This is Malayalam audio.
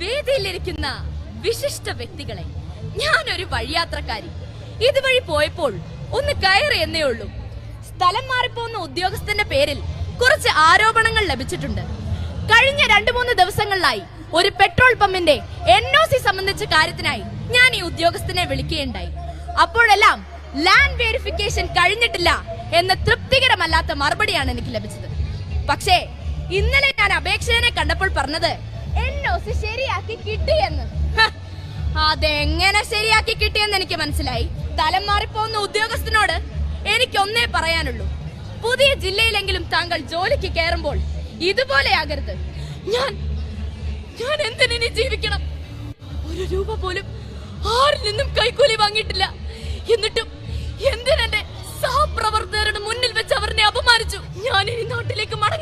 വേദിയിലിരിക്കുന്ന വിശിഷ്ട വ്യക്തികളെ. ഞാനൊരു വഴിയാത്രക്കാരി. ഇതുവഴി പോയപ്പോൾ ഒന്ന് കയറി എന്നേ ഉള്ളൂ. സ്ഥലം മാറിപ്പോകുന്ന ഉദ്യോഗസ്ഥന്റെ പേരിൽ കുറച്ച് ആരോപണങ്ങൾ ലഭിച്ചിട്ടുണ്ട്. കഴിഞ്ഞ രണ്ടു മൂന്ന് ദിവസങ്ങളിലായി ഒരു പെട്രോൾ പമ്പിന്റെ എൻ ഒ സി സംബന്ധിച്ച കാര്യത്തിനായി ഞാൻ ഈ ഉദ്യോഗസ്ഥനെ വിളിക്കുകയുണ്ടായി. അപ്പോഴെല്ലാം ലാൻഡ് വെരിഫിക്കേഷൻ കഴിഞ്ഞിട്ടില്ല എന്ന തൃപ്തികരമല്ലാത്ത മറുപടിയാണ് എനിക്ക് ലഭിച്ചത്. പക്ഷേ ഇന്നലെ ഞാൻ അപേക്ഷകനെ കണ്ടപ്പോൾ പറഞ്ഞത് എൻ ഒ സി ശരിയാക്കി കിട്ടിയെന്ന്. അതെങ്ങനെ ശരിയാക്കി കിട്ടിയെന്ന് എനിക്ക് മനസ്സിലായി. തലം മാറിപ്പോകുന്ന ഉദ്യോഗസ്ഥനോട് എനിക്കൊന്നേ പറയാനുള്ളൂ. പുതിയ ജില്ലയിലെങ്കിലും താങ്കൾ ജോലിക്ക് കയറുമ്പോൾ ഇതുപോലെയാകരുത് ഞാൻ ഞാൻ എന്തിനി ജീവിക്കണം? ഒരു രൂപ പോലും ആരിൽ നിന്നും കൈക്കൂലി വാങ്ങിയിട്ടില്ല. എന്നിട്ടും എന്തിനെന്റെ സഹപ്രവർത്തകരുടെ മുന്നിൽ വെച്ച് അവരെ അപമാനിച്ചു. ഞാൻ ഈ നാട്ടിലേക്ക് മടങ്ങുന്നില്ല